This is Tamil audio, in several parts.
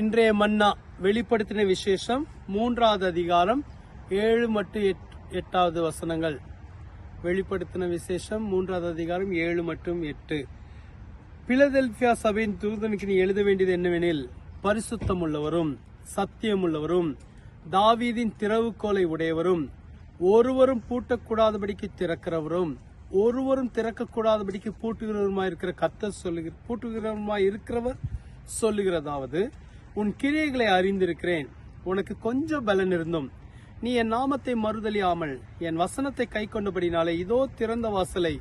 இன்றைய மன்னா வெளிப்படுத்தின விசேஷம் மூன்றாவது அதிகாரம் ஏழு மட்டு எட்- எட்டாவது வசனங்கள். வெளிப்படுத்தின விசேஷம் மூன்றாவது அதிகாரம் ஏழு மற்றும் எட்டு. பிலதெல்பியா சபையின் தூதனுக்கு நீ எழுத வேண்டியது என்னவெனில் பரிசுத்தம் உள்ளவரும் சத்தியம் உள்ளவரும் தாவீதின் திறவுகோலை உடையவரும் ஒருவரும் பூட்டக்கூடாதபடிக்கு திறக்கிறவரும் ஒருவரும் திறக்கக்கூடாதபடிக்கு பூட்டுகிறவருமாய் இருக்கிற கத்த சொல்லுகிற பூட்டுகிறவருமாய் இருக்கிறவர் சொல்லுகிறதாவது உன் கிரியைகளை அறிந்திருக்கிறேன். உனக்கு கொஞ்சம் பலன் இருந்தும். நீ என் நாமத்தை மறுதலியாமல் என் வசனத்தை கை கொண்டபடினாலே இதோ திறந்த வாசலை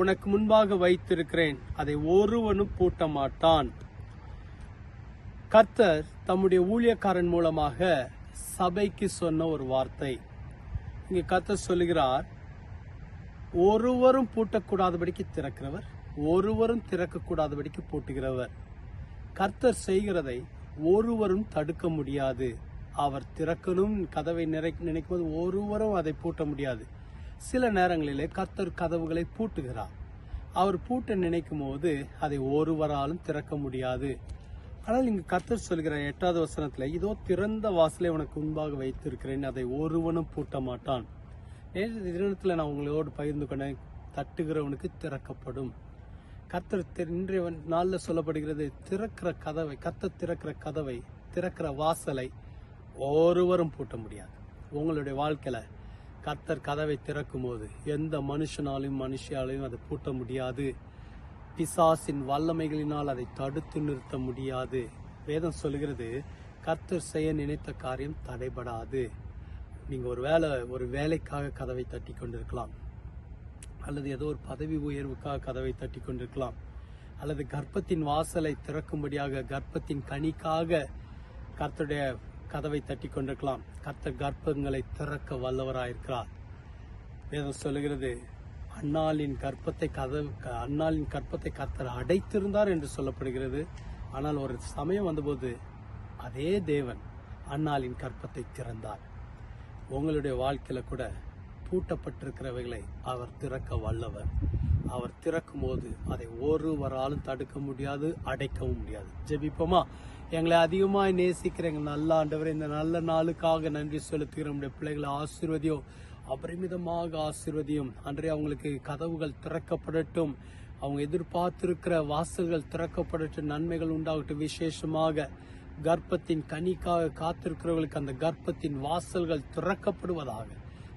உனக்கு முன்பாக வைத்திருக்கிறேன். அதை ஒருவனும் பூட்ட மாட்டான் கர்த்தர் தம்முடைய ஊழியக்காரன் மூலமாக சபைக்கு சொன்ன ஒரு வார்த்தை. இங்க கர்த்தர் சொல்லுகிறார் ஒருவரும் பூட்டக்கூடாதபடிக்கு திறக்கிறவர் ஒருவரும் திறக்கக்கூடாதபடிக்கு பூட்டுகிறவர். கர்த்தர் செய்கிறதை ஒருவரும் தடுக்க முடியாது. அவர் திறக்கணும் கதவை நிறை நினைக்கும் போது ஒருவரும் அதை பூட்ட முடியாது. சில நேரங்களிலே கர்த்தர் கதவுகளை பூட்டுகிறார். அவர் பூட்ட நினைக்கும் போது அதை ஒருவராலும் திறக்க முடியாது. ஆனால் இங்கு கர்த்தர் சொல்கிற எட்டாவது வசனத்தில் இதோ திறந்த வாசலை உனக்கு முன்பாக வைத்திருக்கிறேன் அதை ஒருவனும் பூட்ட மாட்டான். நேற்று தினத்தில் நான் உங்களோடு பகிர்ந்து கொண்டேன் தட்டுகிறவனுக்கு திறக்கப்படும். கர்த்தர் இன்றைய நாளில் சொல்லப்படுகிறது திறக்கிற கதவை கர்த்தர் திறக்கிற கதவை திறக்கிற வாசலை ஒருவரும் பூட்ட முடியாது. உங்களுடைய வாழ்க்கையில கர்த்தர் கதவை திறக்கும் போது எந்த மனுஷனாலையும் மனுஷியாலையும் அதை பூட்ட முடியாது. பிசாசின் வல்லமைகளினால் அதை தடுத்து நிறுத்த முடியாது. வேதம் சொல்லுகிறது கர்த்தர் செய்ய நினைத்த காரியம் தடைபடாது. நீங்கள் ஒரு வேலை ஒரு வேலைக்காக கதவை தட்டி கொண்டிருக்கலாம். அல்லது ஏதோ ஒரு பதவி உயர்வுக்காக கதவை தட்டி கொண்டிருக்கலாம். அல்லது கர்ப்பத்தின் வாசலை திறக்கும்படியாக கர்ப்பத்தின் கனிக்காக கர்த்தருடைய கதவை தட்டி கொண்டிருக்கலாம். கர்த்தர் கர்ப்பங்களை திறக்க வல்லவராயிருக்கிறார். வேதம் சொல்லுகிறது அன்னாளின் கர்ப்பத்தை கதவு அண்ணாளின் கர்ப்பத்தை கர்த்தர் அடைத்திருந்தார் என்று சொல்லப்படுகிறது. ஆனால் ஒரு சமயம் வந்தபோது அதே தேவன் அண்ணாளின் கற்பத்தை திறந்தார். உங்களுடைய வாழ்க்கையில கூட பூட்டப்பட்டிருக்கிறவைகளை அவர் திறக்க வல்லவர். அவர் திறக்கும் போது அதை ஒருவராலும் தடுக்க முடியாது அடைக்கவும் முடியாது. ஜெபிப்போமா? எங்களை அதிகமாக நேசிக்கிற எங்கள் நல்ல ஆண்டவர் இந்த நல்ல நாளுக்காக நன்றி செலுத்துகிற நம்முடைய பிள்ளைகளை ஆசீர்வதியும். அபரிமிதமாக ஆசிர்வதியும். அன்றே அவங்களுக்கு கதவுகள் திறக்கப்படட்டும். அவங்க எதிர்பார்த்திருக்கிற வாசல்கள் திறக்கப்படட்டும். நன்மைகள் உண்டாகட்டும். விசேஷமாக கர்ப்பத்தின் கனிக்காக காத்திருக்கிறவர்களுக்கு அந்த கர்ப்பத்தின் வாசல்கள் திறக்கப்படுவதாக.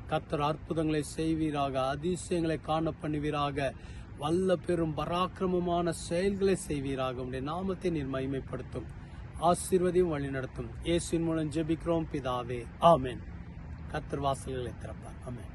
கத்தர் அற்புதங்களை செய்வீராக அதிசயங்களை காண பண்ணுவீராக வல்ல பெரும் பராக்கிரமமான செயல்களை செய்வீராக. உடைய நாமத்தை நீர் மகிமைப்படுத்தும். ஆசீர்வதியும் வழி நடத்தும் இயேசுவின் மூலம் ஜெபிக்கிறோம் பிதாவே. ஆமேன். கத்தர் வாசல்களை திறப்பார். ஆமேன்.